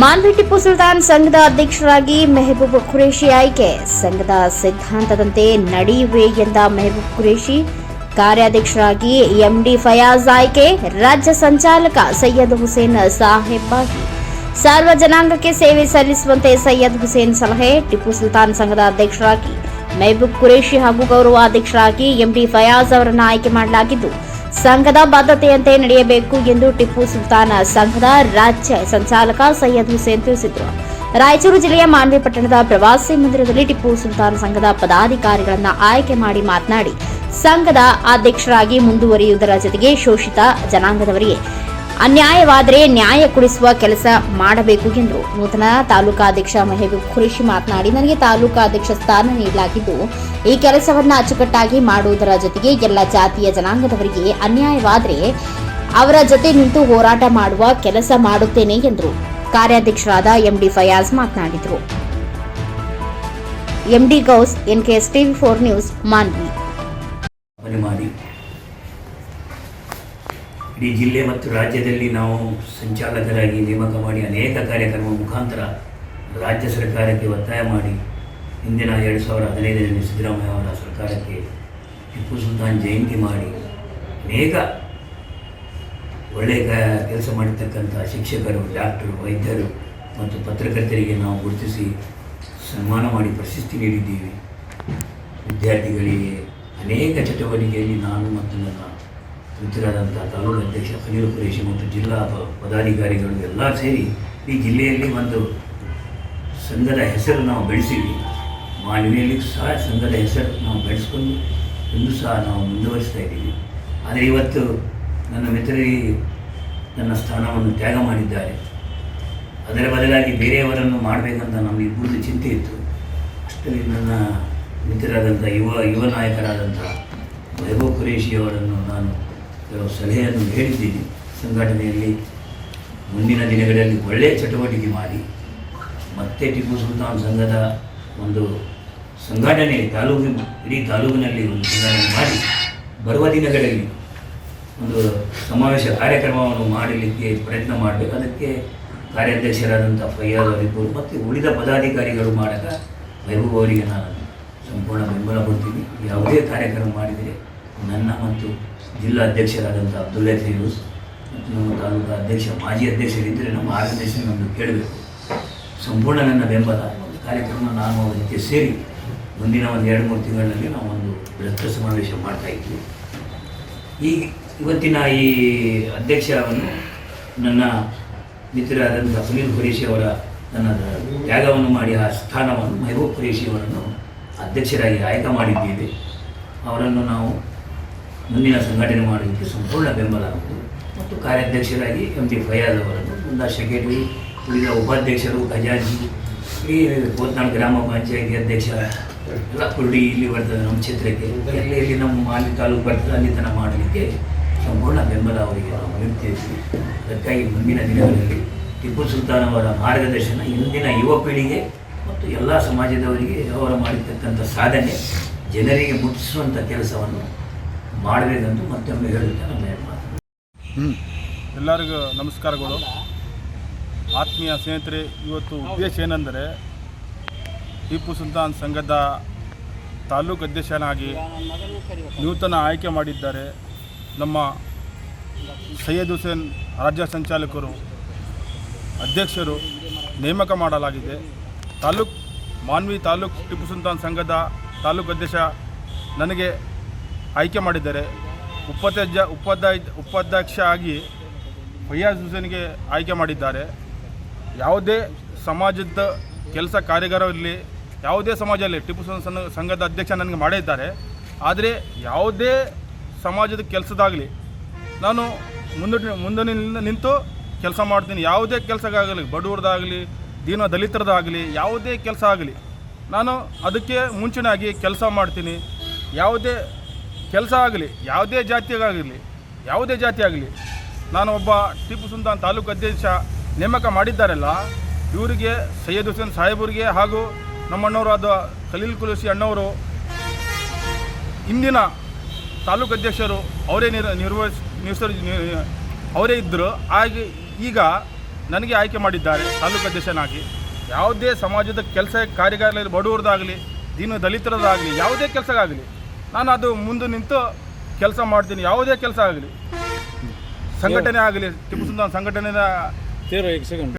ಮಾನ್ವಿ ಟಿಪ್ಪು ಸುಲ್ತಾನ್ ಸಂಘದ ಅಧ್ಯಕ್ಷರಾಗಿ ಮೆಹಬೂಬ್ ಖುರೇಶಿ ಆಯ್ಕೆ. ಸಂಘದ ಸಿದ್ಧಾಂತದಂತೆ ನಡೆಯುವೆ ಎಂದ ಮೆಹಬೂಬ್ ಖುರೇಶಿ ಕಾರ್ಯಾಧ್ಯಕ್ಷರಾಗಿ ಎಂಡಿ ಫಯಾಜ್ ಆಯ್ಕೆ, ರಾಜ್ಯ ಸಂಚಾಲಕ ಸೈಯದ್ ಹುಸೇನ್ ಸಾಹೇಬ್ ಸಾರ್ವಜನಾಂಗಕ್ಕೆ ಸರ್ವ ಜನಾಂಗಕ್ಕೆ ಸೇವೆ ಸಲ್ಲಿಸುವಂತೆ ಸೈಯದ್ ಹುಸೇನ್ ಸಲಹೆ ಟಿಪ್ಪು ಸುಲ್ತಾನ್ ಸಂಘದ ಅಧ್ಯಕ್ಷರಾಗಿ. ಮೆಹಬೂಬ್ ಖುರೇಶಿ ಹಾಗೂ ಗೌರವಾಧ್ಯಕ್ಷರಾಗಿ ಎಂಡಿ ಫಯಾಜ್ ಅವರನ್ನು ಆಯ್ಕೆ ಮಾಡಲಾಗಿದ್ದು ಸಂಘದ ಬದ್ಧತೆಯಂತೆ ನಡೆಯಬೇಕು ಎಂದು ಟಿಪ್ಪು ಸುಲ್ತಾನ್ ಸಂಘದ ರಾಜ್ಯ ಸಂಚಾಲಕ ಸೈಯದ್ ಹುಸೇನ್ ತಿಳಿಸಿದರು. ರಾಯಚೂರು ಜಿಲ್ಲೆಯ ಮಾನ್ವಿ ಪಟ್ಟಣದ ಪ್ರವಾಸಿ ಮಂದಿರದಲ್ಲಿ ಟಿಪ್ಪು ಸುಲ್ತಾನ್ ಸಂಘದ ಪದಾಧಿಕಾರಿಗಳನ್ನು ಆಯ್ಕೆ ಮಾಡಿ ಮಾತನಾಡಿ, ಸಂಘದ ಅಧ್ಯಕ್ಷರಾಗಿ ಮುಂದುವರಿಯುವುದರ ಜೊತೆಗೆ ಶೋಷಿತ ಜನಾಂಗದವರಿಗೆ ಅನ್ಯಾಯವಾದರೆ ನ್ಯಾಯ ಕೊಡಿಸುವ ಕೆಲಸ ಮಾಡಬೇಕು ಎಂದರು ನೂತನ ತಾಲೂಕಾಧ್ಯಕ್ಷ ಮೆಹಬೂಬ್ ಖುರೇಶಿ ಮಾತನಾಡಿ, ನನಗೆ ತಾಲೂಕಾಧ್ಯಕ್ಷ ಸ್ಥಾನ ನೀಡಲಾಗಿದ್ದು, ಈ ಕೆಲಸವನ್ನು ಅಚ್ಚುಕಟ್ಟಾಗಿ ಮಾಡುವುದರ ಜೊತೆಗೆ ಎಲ್ಲ ಜಾತಿಯ ಜನಾಂಗದವರಿಗೆ ಅನ್ಯಾಯವಾದರೆ ಅವರ ಜೊತೆ ನಿಂತು ಹೋರಾಟ ಮಾಡುವ ಕೆಲಸ ಮಾಡುತ್ತೇನೆ ಎಂದರು ಕಾರ್ಯಾಧ್ಯಕ್ಷರಾದ ಎಂಡಿ ಫಯಾಜ್ ಮಾತನಾಡಿದರು. MD Ghouse, NKS TV four news, Manvi. ಇಡೀ ಜಿಲ್ಲೆ ಮತ್ತು ರಾಜ್ಯದಲ್ಲಿ ನಾವು ಸಂಚಾಲಕರಾಗಿ ನೇಮಕ ಮಾಡಿ ಅನೇಕ ಕಾರ್ಯಕ್ರಮ ಮುಖಾಂತರ ರಾಜ್ಯ ಸರ್ಕಾರಕ್ಕೆ ಒತ್ತಾಯ ಮಾಡಿ ಹಿಂದಿನ ಎರಡು ಸಾವಿರದ ಹದಿನೈದರಲ್ಲಿ ಸಿದ್ದರಾಮಯ್ಯ ಅವರ ಸರ್ಕಾರಕ್ಕೆ ಟಿಪ್ಪು ಸುಲ್ತಾನ್ ಜಯಂತಿ ಮಾಡಿ ಅನೇಕ ಒಳ್ಳೆಯ ಕೆಲಸ ಮಾಡಿರ್ತಕ್ಕಂಥ ಶಿಕ್ಷಕರು, ಡಾಕ್ಟರು, ವೈದ್ಯರು ಮತ್ತು ಪತ್ರಕರ್ತರಿಗೆ ನಾವು ಗುರುತಿಸಿ ಸನ್ಮಾನ ಮಾಡಿ ಪ್ರಶಸ್ತಿ ನೀಡಿದ್ದೀವಿ. ವಿದ್ಯಾರ್ಥಿಗಳಿಗೆ ಅನೇಕ ಚಟುವಟಿಕೆಯಲ್ಲಿ ನಾನು ಮತ್ತು ನನ್ನ ಮಿತ್ರರಾದಂಥ ತಾಲೂಕು ಅಧ್ಯಕ್ಷ ಖಲೀಲ್ ಕುರೇಶಿ ಮತ್ತು ಜಿಲ್ಲಾ ಪದಾಧಿಕಾರಿಗಳು ಎಲ್ಲ ಸೇರಿ ಈ ಜಿಲ್ಲೆಯಲ್ಲಿ ಒಂದು ಸಂಘದ ಹೆಸರು ನಾವು ಬೆಳೆಸಿದ್ವಿ. ಮಾನವಿಯಲ್ಲಿ ಸಹ ಸಂಘದ ಹೆಸರು ನಾವು ಬೆಳೆಸ್ಕೊಂಡು ಇಂದು ಸಹ ನಾವು ಮುಂದುವರಿಸ್ತಾ ಇದ್ದೀವಿ. ಆದರೆ ಇವತ್ತು ನನ್ನ ಮಿತ್ರರಿ ನನ್ನ ಸ್ಥಾನವನ್ನು ತ್ಯಾಗ ಮಾಡಿದ್ದಾರೆ. ಅದರ ಬದಲಾಗಿ ಬೇರೆಯವರನ್ನು ಮಾಡಬೇಕಂತ ನಮಗೆ ಇಬ್ಬರದ್ದು ಚಿಂತೆ ಇತ್ತು. ಅಷ್ಟರಲ್ಲಿ ನನ್ನ ಮಿತ್ರರಾದಂಥ ಯುವ ಯುವ ನಾಯಕರಾದಂಥ ವೈಭವ್ ಕುರೇಶಿಯವರನ್ನು ನಾನು ಕೆಲವು ಸಲಹೆಯನ್ನು ಹೇಳಿದ್ದೀನಿ. ಸಂಘಟನೆಯಲ್ಲಿ ಮುಂದಿನ ದಿನಗಳಲ್ಲಿ ಒಳ್ಳೆಯ ಚಟುವಟಿಕೆ ಮಾಡಿ, ಮತ್ತೆ ಟಿಪ್ಪು ಸುಲ್ತಾನ್ ಸಂಘದ ಒಂದು ಸಂಘಟನೆ ತಾಲೂಕು ಇಡೀ ತಾಲೂಕಿನಲ್ಲಿ ಒಂದು ಸಂಘಟನೆ ಮಾಡಿ, ಬರುವ ದಿನಗಳಲ್ಲಿ ಒಂದು ಸಮಾವೇಶ ಕಾರ್ಯಕ್ರಮವನ್ನು ಮಾಡಲಿಕ್ಕೆ ಪ್ರಯತ್ನ ಮಾಡಬೇಕು. ಅದಕ್ಕೆ ಕಾರ್ಯಾಧ್ಯಕ್ಷರಾದಂಥ ಫಯ್ಯಾದ್ ಅವರಿಬ್ಬರು ಮತ್ತು ಉಳಿದ ಪದಾಧಿಕಾರಿಗಳು ಮಾಡಕ ವೈಭವ್ ಅವರಿಗೆ ನಾನು ಸಂಪೂರ್ಣ ಬೆಂಬಲ ಕೊಡ್ತೀನಿ. ಯಾವುದೇ ಕಾರ್ಯಕ್ರಮ ಮಾಡಿದರೆ ನನ್ನ ಮತ್ತು ಜಿಲ್ಲಾ ಅಧ್ಯಕ್ಷರಾದಂಥ ಫಿರೋಸ್ ಮತ್ತು ನಮ್ಮ ತಾಲೂಕು ಅಧ್ಯಕ್ಷ, ಮಾಜಿ ಅಧ್ಯಕ್ಷರಿದ್ದರೆ ನಮ್ಮ ಮಾರ್ಗದರ್ಶನ ಕೇಳಬೇಕು. ಸಂಪೂರ್ಣ ನನ್ನ ಬೆಂಬಲ. ಒಂದು ಕಾರ್ಯಕ್ರಮ ನಾನು ಅದಕ್ಕೆ ಸೇರಿ ಮುಂದಿನ ಒಂದು ಎರಡು, ಮೂರು ತಿಂಗಳಲ್ಲಿ ನಾವೊಂದು ಬೃಹತ್ ಸಮಾವೇಶ ಮಾಡ್ತಾ ಇದ್ವಿ. ಈ ಇವತ್ತಿನ ಈ ಅಧ್ಯಕ್ಷವನ್ನು ನನ್ನ ಮಿತ್ರರಾದಂಥ ಸುನೀಲ್ ಖುರೇಶಿ ಅವರ ನನ್ನ ತ್ಯಾಗವನ್ನು ಮಾಡಿ ಆ ಸ್ಥಾನವನ್ನು, ಮೆಹಬೂಬ್ ಖುರೇಶಿ ಅವರನ್ನು ಅಧ್ಯಕ್ಷರಾಗಿ ಆಯ್ಕೆ ಮಾಡಿದ್ದೇವೆ. ಅವರನ್ನು ನಾವು ಮುಂದಿನ ಸಂಘಟನೆ ಮಾಡೋದಕ್ಕೆ ಸಂಪೂರ್ಣ ಬೆಂಬಲ ಮತ್ತು ಕಾರ್ಯಾಧ್ಯಕ್ಷರಾಗಿ ಎಂ ಟಿ ಫಯಾಜ್ ಅವರನ್ನು ಮುಂದ ಸೆಕ್ರೆಟರಿ ಉಳಿದ ಉಪಾಧ್ಯಕ್ಷರು ಖಜಾಜಿ ಈ ಕೋತ್ನಾಳ್ ಗ್ರಾಮ ಪಂಚಾಯತಿ ಅಧ್ಯಕ್ಷ ಎಲ್ಲ ಕುರುಡಿ ಇಲ್ಲಿ ಬರ್ತದೆ ನಮ್ಮ ಕ್ಷೇತ್ರಕ್ಕೆ. ಎಲ್ಲಿ ಇಲ್ಲಿ ನಮ್ಮ ಮಾಲಿ ತಾಲೂಕು ಬರ್ತದೆ, ಅಲ್ಲಿ ತನಕ ಮಾಡಲಿಕ್ಕೆ ಸಂಪೂರ್ಣ ಬೆಂಬಲ ಅವರಿಗೆ ನಾವು ನೀಡ್ತೇವೆ ಅದಕ್ಕಾಗಿ ಮುಂದಿನ ದಿನಗಳಲ್ಲಿ ಟಿಪ್ಪು ಸುಲ್ತಾನ್ ಅವರ ಮಾರ್ಗದರ್ಶನ ಇಂದಿನ ಯುವ ಪೀಳಿಗೆ ಮತ್ತು ಎಲ್ಲ ಸಮಾಜದವರಿಗೆ ಅವರು ಮಾಡಿರ್ತಕ್ಕಂಥ ಸಾಧನೆ ಜನರಿಗೆ ಮುಟ್ಟಿಸುವಂಥ ಕೆಲಸವನ್ನು ಮಾಡಬೇಕಂತ ಮತ್ತೊಮ್ಮೆ ಹೇಳುತ್ತೆ ನಮ್ಮ ಎಲ್ಲರಿಗೂ ನಮಸ್ಕಾರಗಳು. ಆತ್ಮೀಯ ಸ್ನೇಹಿತರೆ ಇವತ್ತು ಉದ್ದೇಶ ಏನೆಂದರೆ ಟಿಪ್ಪು ಸುಲ್ತಾನ್ ಸಂಘದ ತಾಲೂಕು ಅಧ್ಯಕ್ಷನಾಗಿ ನೂತನ ಆಯ್ಕೆ ಮಾಡಿದ್ದಾರೆ ನಮ್ಮ ಸೈಯದ್ ಹುಸೇನ್ ರಾಜ್ಯ ಸಂಚಾಲಕರು ಅಧ್ಯಕ್ಷರು ನೇಮಕ ಮಾಡಲಾಗಿದೆ. ತಾಲೂಕ್ ಮಾನ್ವಿ ತಾಲೂಕ್ ಟಿಪ್ಪು ಸುಲ್ತಾನ್ ಸಂಘದ ತಾಲೂಕು ಅಧ್ಯಕ್ಷ ನನಗೆ ಆಯ್ಕೆ ಮಾಡಿದ್ದಾರೆ. ಉಪಾಧ್ಯಕ್ಷ ಉಪಾಧ್ಯಾಯ ಉಪಾಧ್ಯಕ್ಷ ಆಗಿ ಫಯ್ಯಾಜ್ ಹುಸೇನ್ಗೆ ಆಯ್ಕೆ ಮಾಡಿದ್ದಾರೆ. ಯಾವುದೇ ಸಮಾಜದ ಕೆಲಸ ಕಾರ್ಯಗಾರವಿರಲಿ ಯಾವುದೇ ಸಮಾಜದಲ್ಲಿ ಟಿಪ್ಪು ಸುಲ್ತಾನ್ ಸಂಘ- ಸಂಘದ ಅಧ್ಯಕ್ಷ ನನಗೆ ಮಾಡಿದ್ದಾರೆ ಆದರೆ ಯಾವುದೇ ಸಮಾಜದ ಕೆಲಸದಾಗಲಿ, ನಾನು ಮುಂದೆ ಮುಂದೆ ನಿಂತು ಕೆಲಸ ಮಾಡ್ತೀನಿ. ಯಾವುದೇ ಕೆಲಸಕ್ಕಾಗಲಿ ಬಡವ್ರದ್ದಾಗಲಿ, ದೀನ ದಲಿತರದಾಗಲಿ ಯಾವುದೇ ಕೆಲಸ ಆಗಲಿ, ನಾನು ಅದಕ್ಕೆ ಮುಂಚೆನಾಗಿ ಕೆಲಸ ಮಾಡ್ತೀನಿ. ಯಾವುದೇ ಕೆಲಸ ಆಗಲಿ, ಯಾವುದೇ ಜಾತಿಯಾಗಲಿ ಯಾವುದೇ ಜಾತಿ ಆಗಲಿ ನಾನು ಒಬ್ಬ ಟಿಪ್ಪು ಸುಲ್ತಾನ್ ತಾಲೂಕು ಅಧ್ಯಕ್ಷ ನೇಮಕ ಮಾಡಿದ್ದಾರಲ್ಲ, ಇವರಿಗೆ ಸೈಯದ್ ಹುಸೇನ್ ಸಾಹೇಬರಿಗೆ ಹಾಗೂ ನಮ್ಮಣ್ಣವರು ಆದ ಖಲೀಲ್ ಕುಲಸಿ ಅಣ್ಣವರು, ಇಂದಿನ ತಾಲೂಕು ಅಧ್ಯಕ್ಷರು ಅವರೇ ನಿರ್, ನಿರ್ವಹಿಸ್ ನಿರ್ಸರ್ ಅವರೇ ಇದ್ದರು ಹಾಗೆ ಈಗ ನನಗೆ ಆಯ್ಕೆ ಮಾಡಿದ್ದಾರೆ ತಾಲೂಕು ಅಧ್ಯಕ್ಷನಾಗಿ. ಯಾವುದೇ ಸಮಾಜದ ಕೆಲಸ ಕಾರ್ಯಗಾರದಲ್ಲಿ ಬಡವರದಾಗಲಿ ದೀನ ದಲಿತರದಾಗಲಿ ಯಾವುದೇ ಕೆಲಸಗಾಗಲಿ ನಾನು ಅದು ಮುಂದೆ ನಿಂತು ಕೆಲಸ ಮಾಡ್ತೀನಿ. ಯಾವುದೇ ಕೆಲಸ ಆಗಲಿ. ಸಂಘಟನೆ ಆಗಲಿ ಟಿಪ್ಪು ಸುಲ್ತಾನ್ ಸಂಘಟನೆಯ